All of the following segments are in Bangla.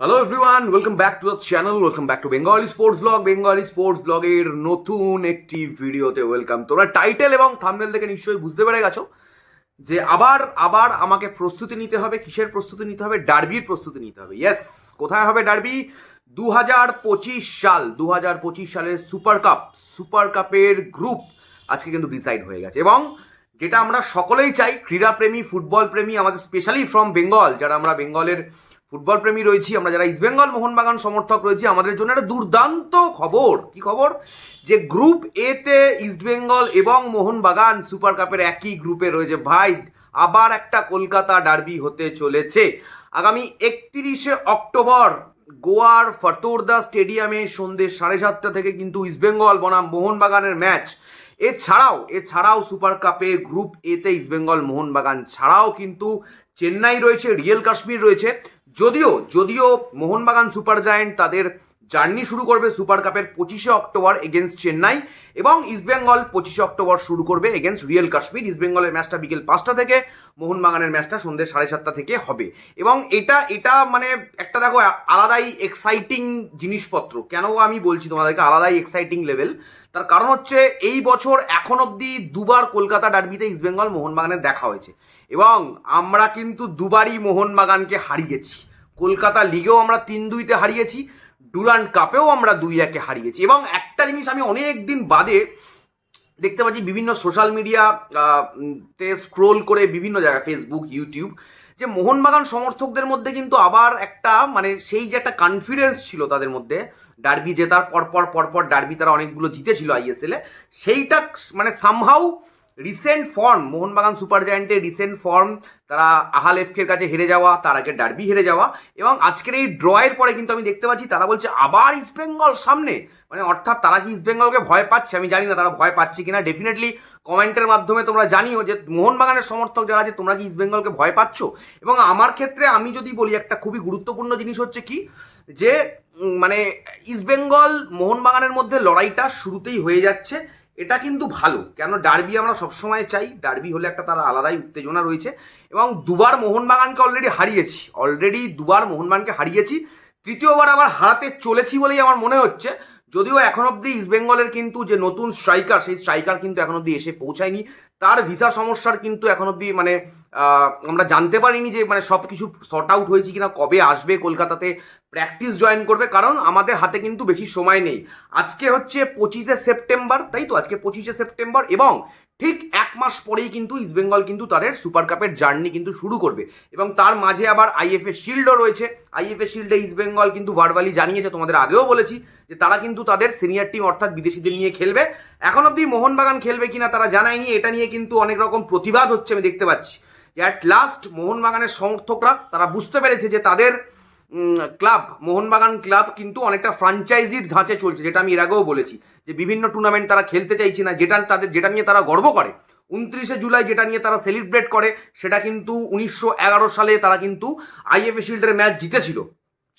Hello everyone welcome back to the channel welcome back to Bengali sports blog Bengali sports ব্লগের নতুন একটি ভিডিওতে ওয়েলকাম তোমরা টাইটেল এবং থাম্বনেল দেখে নিশ্চয়ই বুঝতে পেরে গেছো যে আবার আবার আমাকে প্রস্তুতি নিতে হবে, কিসের প্রস্তুতি নিতে হবে? ডার্বির প্রস্তুতি নিতে হবে। ইয়েস কোথায় হবে ডার্বি? দু হাজার পঁচিশ সাল দু হাজার পঁচিশ সালের সুপার কাপ সুপার কাপের গ্রুপ আজকে কিন্তু ডিসাইড হয়ে গেছে। এবং যেটা আমরা সকলেই চাই, ক্রীড়াপ্রেমী ফুটবল প্রেমী, আমাদের স্পেশালি ফ্রম বেঙ্গল যারা আমরা বেঙ্গলের ফুটবল প্রেমী রয়েছি আমরা যারা ইস্টবেঙ্গল মোহনবাগান সমর্থক রয়েছি, আমাদের জন্য একটা দুর্দান্ত খবর। কি খবর? যে গ্রুপ এতে ইস্টবেঙ্গল এবং মোহনবাগান সুপার কাপের একই গ্রুপে রয়েছে। ভাই, আবার একটা কলকাতা ডার্বি হতে চলেছে। আগামী একত্রিশে অক্টোবর গোয়ার ফতোরদা স্টেডিয়ামে সন্ধ্যে সাড়ে সাতটা থেকে কিন্তু ইস্টবেঙ্গল বনাম মোহনবাগানের ম্যাচ এছাড়াও এছাড়াও সুপার কাপে গ্রুপ এতে ইস্টবেঙ্গল মোহনবাগান। ছাড়াও কিন্তু চেন্নাই রয়েছে রিয়েল কাশ্মীর রয়েছে। যদিও যদিও মোহনবাগান সুপার জায়েন্ট তাদের জার্নি শুরু করবে সুপার কাপের পঁচিশে অক্টোবর এগেনস্ট চেন্নাই এবং ইস্টবেঙ্গল পঁচিশে অক্টোবর শুরু করবে এগেনস্ট রিয়েল কাশ্মীর। ইস্টবেঙ্গলের ম্যাচটা বিকেল পাঁচটা থেকে, মোহনবাগানের ম্যাচটা সন্ধ্যে সাড়ে সাতটা থেকে হবে। এবং এটা এটা মানে একটা দেখো, আলাদাই এক্সাইটিং জিনিসপত্র। কেন আমি বলছি তোমাদেরকে আলাদাই এক্সাইটিং লেভেল তার কারণ হচ্ছে এই বছর এখন অবধি দুবার কলকাতা ডার্বিতে ইস্টবেঙ্গল মোহনবাগানের দেখা হয়েছে। এবং আমরা কিন্তু দুবারই মোহনবাগানকে হারিয়েছি। কলকাতা লিগেও আমরা তিন দুইতে হারিয়েছি ডুরান্ট কাপেও আমরা দুই একে হারিয়েছি। এবং একটা জিনিস আমি অনেক দিন বাদে দেখতে পাচ্ছি, বিভিন্ন সোশ্যাল মিডিয়া তে স্ক্রোল করে বিভিন্ন জায়গায় ফেসবুক ইউটিউব যে মোহনবাগান সমর্থকদের মধ্যে কিন্তু আবার একটা মানে সেই যে একটা কনফিডেন্স ছিল তাদের মধ্যে ডার্বি জেতার পরপর পরপর ডার্বি তারা অনেকগুলো জিতেছিল আইএসএলে সেইটা মানে somehow recent form Mohun Bagan super জায়েন্টের recent form তারা আহাল এফকের কাছে হেরে যাওয়া, তার আগে ডার্বি হেরে যাওয়া, এবং আজকের এই ড্রয়ের পরে কিন্তু আমি দেখতে পাচ্ছি তারা বলছে আবার ইস্টবেঙ্গল সামনে। মানে অর্থাৎ তারা কি ইস্টবেঙ্গলকে ভয় পাচ্ছে? আমি জানি না তারা ভয় পাচ্ছে কিনা। ডেফিনেটলি কমেন্টের মাধ্যমে তোমরা জানিও যে মোহনবাগানের সমর্থক যারা আছে, তোমরা কি ইস্টবেঙ্গলকে ভয় পাচ্ছ? এবং আমার ক্ষেত্রে আমি যদি বলি একটা খুবই গুরুত্বপূর্ণ জিনিস হচ্ছে কি, যে মানে ইস্টবেঙ্গল মোহনবাগানের মধ্যে লড়াইটা শুরুতেই হয়ে যাচ্ছে। এটা কিন্তু ভালো, কেন ডার্বি আমরা সবসময় চাই। ডার্বি হলে একটা তার আলাদাই উত্তেজনা রয়েছে। এবং দুবার মোহনবাগানকে অলরেডি হারিয়েছি অলরেডি দুবার মোহনবাগানকে হারিয়েছি। তৃতীয়বার আবার হারাতে চলেছি বলেই আমার মনে হচ্ছে। যদিও এখন অবধি ইস্টবেঙ্গলের কিন্তু যে নতুন স্ট্রাইকার সেই স্ট্রাইকার কিন্তু এখন অবধি এসে পৌঁছায়নি। তার ভিসা সমস্যার কিন্তু এখন অবধি মানে আমরা জানতে পারিনি যে মানে সব কিছু শর্ট আউট হয়েছে কিনা, কবে আসবে কলকাতাতে। প্র্যাকটিস জয়েন করবে, কারণ আমাদের হাতে কিন্তু বেশি সময় নেই। আজকে হচ্ছে পঁচিশে সেপ্টেম্বর, তাই তো? আজকে পঁচিশে সেপ্টেম্বর এবং ঠিক এক মাস পরেই কিন্তু ইস্টবেঙ্গল কিন্তু তাদের সুপার কাপের জার্নি কিন্তু শুরু করবে। এবং তার মাঝে আবার আইএফএ শিল্ডও রয়েছে। আইএফএ শিল্ডে ইস্টবেঙ্গল কিন্তু ভার্বালি জানিয়েছে, তোমাদের আগেও বলেছি যে তারা কিন্তু তাদের সিনিয়র টিম অর্থাৎ বিদেশিদের নিয়ে খেলবে। এখন অবধি মোহনবাগান খেলবে কিনা তারা জানায়নি, এটা নিয়ে কিন্তু অনেক রকম প্রতিবাদ হচ্ছে, আমি দেখতে পাচ্ছি। অ্যাট লাস্ট মোহনবাগানের সমর্থকরা, তারা বুঝতে পেরেছে যে তাদের ক্লাব মোহনবাগান ক্লাব কিন্তু অনেকটা ফ্রাঞ্চাইজির ধাঁচে চলছে, যেটা আমি এর আগেও বলেছি, যে বিভিন্ন টুর্নামেন্ট তারা খেলতে চাইছে না, যেটা তাদের, যেটা নিয়ে তারা গর্ব করে। উনত্রিশে জুলাই যেটা নিয়ে তারা সেলিব্রেট করে, সেটা কিন্তু উনিশশো এগারো সালে তারা কিন্তু আইএফএ শিল্ডের ম্যাচ জিতেছিল।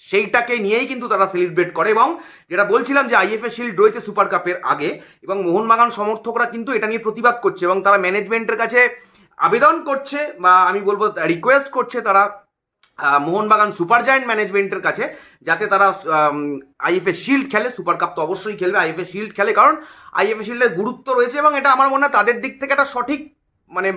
সেইটাকে নিয়েই কিন্তু তারা সেলিব্রেট করে এবং যেটা বলছিলাম যে আইএফএ শিল্ড রয়েছে সুপার কাপের আগে এবং মোহনবাগান সমর্থকরা কিন্তু এটা নিয়ে প্রতিবাদ করছে এবং তারা ম্যানেজমেন্টের কাছে আবেদন করছে বা আমি বলব রিকোয়েস্ট করছে তারা মোহনবাগান সুপার জায়েন্ট ম্যানেজমেন্টের কাছে, যাতে তারা আইএফএ শিল্ড খেলে সুপার কাপ তো অবশ্যই খেলবে আইএফএ শিল্ড খেলে, কারণ আইএফএ শিল্ডের গুরুত্ব রয়েছে এবং এটা আমার মনে হয় তাদের দিক থেকে একটা সঠিক মানে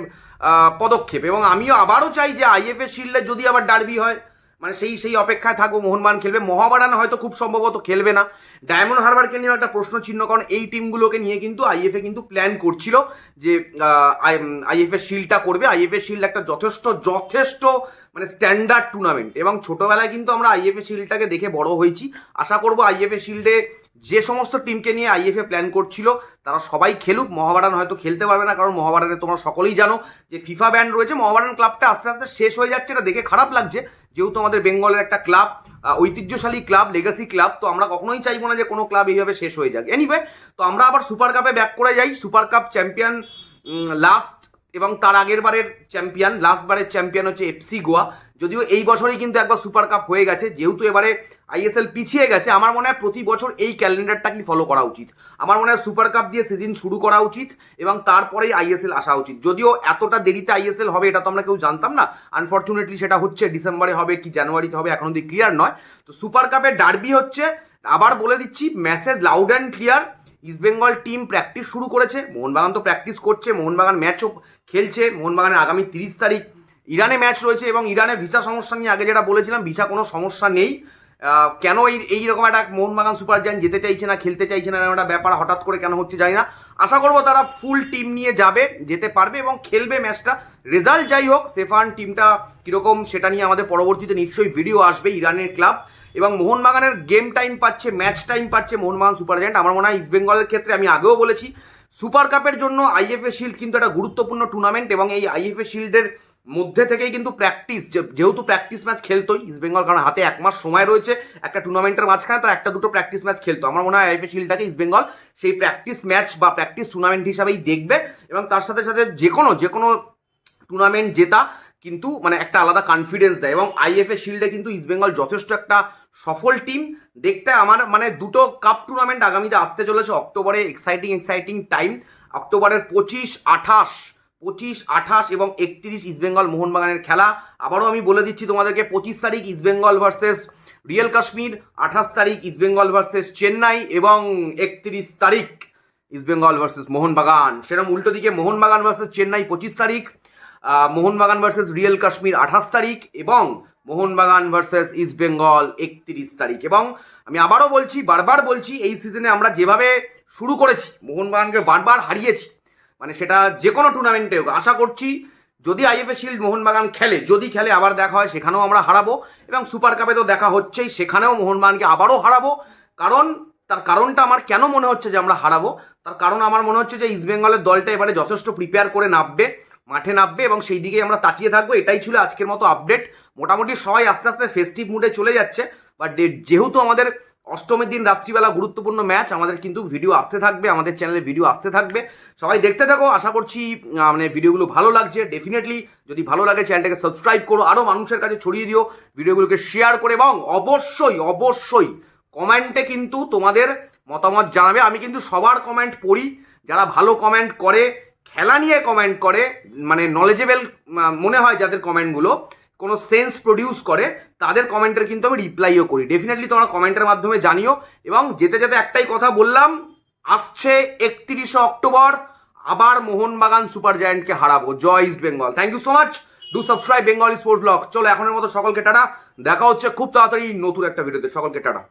পদক্ষেপ। এবং আমিও আবারও চাই যে আইএফএ শিল্ডে যদি আবার ডার্বি হয় মানে সেই সেই অপেক্ষায় থাকব মোহনবান খেলবে। মহাবারান হয়তো খুব সম্ভবত খেলবে না। ডায়মন্ড হারবারকে নিয়েও একটা প্রশ্ন চিহ্ন কারণ এই টিমগুলোকে নিয়ে কিন্তু আইএফএ কিন্তু প্ল্যান করছিল যে আইএফএ শিল্ডটা করবে। আইএফএ শিল্ড একটা যথেষ্ট যথেষ্ট মানে স্ট্যান্ডার্ড টুর্নামেন্ট এবং ছোটোবেলায় কিন্তু আমরা আইএফএ শিল্ডটাকে দেখে বড় হয়েছি। আশা করব আইএফএ শিল্ডে যে সমস্ত টিমকে নিয়ে আইএফএ প্ল্যান করছিল, তারা সবাই খেলুক। মহাবারান হয়তো খেলতে পারবে না, কারণ মহাবারানে তোমরা সকলেই জানো যে ফিফা ব্যান্ড রয়েছে। মহাবারান ক্লাবটা আস্তে আস্তে শেষ হয়ে যাচ্ছে, এটা দেখে খারাপ লাগছে। যেহেতু আমাদের বেঙ্গলের একটা ক্লাব ঐতিহ্যশালী ক্লাব লেগাসি ক্লাব তো আমরা কখনোই চাইব না যে কোনো ক্লাব এইভাবে শেষ হয়ে যাক। এনিওয়ে তো আমরা আবার সুপার কাপে ব্যাক করে যাই। সুপার কাপ চ্যাম্পিয়ন লাস্ট এবং তার আগের বারের চ্যাম্পিয়ন লাস্ট বারের চ্যাম্পিয়ন হচ্ছে এফসি গোয়া যদিও এই বছরই কিন্তু একবার সুপার কাপ হয়ে গেছে, যেহেতু এবারে আইএসএল পিছিয়ে গেছে, আমার মনে হয় প্রতি বছর এই ক্যালেন্ডারটাকে ফলো করা উচিত? আমার মনে হয় সুপার কাপ দিয়ে সিজন শুরু করা উচিত এবং তারপরেই আইএসএল আসা উচিত। যদিও এতটা দেরিতে আইএসএল হবে এটা তো আমরা কেউ জানতাম না আনফর্চুনেটলি সেটা হচ্ছে ডিসেম্বরে হবে কি জানুয়ারিতে হবে এখন অব্দি ক্লিয়ার নয়। তো সুপার কাপের ডার্বি হচ্ছে, আবার বলে দিচ্ছি message loud and clear East Bengal team practice শুরু করেছে, মোহনবাগান তো প্র্যাকটিস করছে, মোহনবাগান ম্যাচও খেলছে, মোহনবাগানের আগামী তিরিশ তারিখ ইরানে ম্যাচ রয়েছে এবং ইরানে ভিসা সমস্যা নিয়ে আগে যেটা বলেছিলাম ভিসা কোনো সমস্যা নেই। কেন এই, এইরকম একটা মোহনবাগান সুপার জায়ান্ট যেতে চাইছে না, খেলতে চাইছে না, এরকম একটা ব্যাপার হঠাৎ করে কেন হচ্ছে জানি না। আশা করব তারা ফুল টিম নিয়ে যাবে, যেতে পারবে এবং খেলবে ম্যাচটা রেজাল্ট যাই হোক, সেফান টিমটা কীরকম সেটা নিয়ে আমাদের পরবর্তীতে নিশ্চয়ই ভিডিও আসবে ইরানের ক্লাব এবং মোহনবাগানের গেম টাইম পাচ্ছে ম্যাচ টাইম পাচ্ছে মোহনবাগান সুপার জায়ান্ট। আমার মনে হয় ইস্টবেঙ্গলের ক্ষেত্রে আমি আগেও বলেছি সুপার কাপের জন্য আইএফএ শিল্ড কিন্তু একটা গুরুত্বপূর্ণ টুর্নামেন্ট এবং এই আইএফএ শিল্ডের মধ্যে থেকেই কিন্তু প্র্যাকটিস যেহেতু প্র্যাকটিস ম্যাচ খেলতোই ইস্টবেঙ্গল কারণ হাতে এক মাস সময় রয়েছে, একটা টুর্নামেন্টের মাঝখানে তার একটা দুটো প্র্যাকটিস ম্যাচ খেলতো। আমার মনে হয় আইএফএ শিল্ডটাকে ইস্টবেঙ্গল সেই প্র্যাকটিস ম্যাচ বা প্র্যাকটিস টুর্নামেন্ট হিসাবেই দেখবে এবং তার সাথে সাথে যে কোনো যে কোনো টুর্নামেন্ট জেতা কিন্তু মানে একটা আলাদা কনফিডেন্স দেয় এবং আইএফএ শিল্ডে কিন্তু ইস্টবেঙ্গল যথেষ্ট একটা সফল টিম দেখতে আমার মানে দুটো কাপ টুর্নামেন্ট আগামীতে আসতে চলেছে, অক্টোবরে এক্সাইটিং এক্সাইটিং টাইম অক্টোবরের পঁচিশ, আঠাশ পঁচিশ, আঠাশ এবং একত্রিশ ইস্টবেঙ্গল মোহনবাগানের খেলা। আবারও আমি বলে দিচ্ছি তোমাদেরকে, পঁচিশ তারিখ ইস্টবেঙ্গল ভার্সেস রিয়েল কাশ্মীর আঠাশ তারিখ ইস্টবেঙ্গল ভার্সেস চেন্নাই এবং একত্রিশ তারিখ ইস্টবেঙ্গল ভার্সেস মোহনবাগান। সেরকম উল্টো দিকে মোহনবাগান ভার্সেস চেন্নাই পঁচিশ তারিখ মোহনবাগান ভার্সেস রিয়েল কাশ্মীর আঠাশ তারিখ এবং মোহনবাগান ভার্সেস ইস্টবেঙ্গল একত্রিশ তারিখ। এবং আমি আবারও বলছি, বারবার বলছি, এই সিজনে আমরা যেভাবে শুরু করেছি, মোহনবাগানকে বারবার হারিয়েছি মানে সেটা যে কোনো টুর্নামেন্টে হোক, আশা করছি যদি আইএফএ শিল্ড মোহনবাগান খেলে, যদি খেলে আবার দেখা হয়, সেখানেও আমরা হারাবো এবং সুপার কাপে তো দেখা হচ্ছেই, সেখানেও মোহনবাগানকে আবারও হারাবো। কারণ, তার কারণটা আমার কেন মনে হচ্ছে যে আমরা হারাবো? তার কারণ আমার মনে হচ্ছে যে ইস্টবেঙ্গলের দলটা এবারে যথেষ্ট প্রিপেয়ার করে নামবে, মাঠে নামবে এবং সেই দিকেই আমরা তাকিয়ে থাকব। এটাই ছিল আজকের মতো আপডেট মোটামুটি সবাই আস্তে আস্তে ফেস্টিভ মুডে চলে যাচ্ছে বাট যেহেতু আমাদের অষ্টমীর দিন রাত্রিবেলা গুরুত্বপূর্ণ ম্যাচ আমাদের কিন্তু ভিডিও আসতে থাকবে, আমাদের চ্যানেলে ভিডিও আসতে থাকবে। সবাই দেখতে থাকো, আশা করছি মানে ভিডিওগুলো ভালো লাগছে ডেফিনেটলি যদি ভালো লাগে চ্যানেলটাকে সাবস্ক্রাইব করো আরও মানুষের কাছে ছড়িয়ে দিও ভিডিওগুলোকে শেয়ার করে, এবং অবশ্যই অবশ্যই কমেন্টে কিন্তু তোমাদের মতামত জানাবে। আমি কিন্তু সবার কমেন্ট পড়ি, যারা ভালো কমেন্ট করে, খেলা নিয়ে কমেন্ট করে মানে নলেজেবল মনে হয় যাদের কমেন্টগুলো কোনো সেন্স প্রডিউস করে, তাদের কমেন্টের কিন্তু আমি রিপ্লাইও করি। ডেফিনেটলি তোমার কমেন্টের মাধ্যমে জানিও। এবং যেতে যেতে একটাই কথা বললাম, আসছে একত্রিশে অক্টোবর, আবার মোহনবাগান সুপার জায়েন্টকে হারাবো। জয় East Bengal thank you so much do subscribe Bengal sports blog চলো এখনের মতো সকলকে টাটা। দেখা হচ্ছে খুব তাড়াতাড়ি নতুন একটা ভিডিওতে সকলকে টাটা।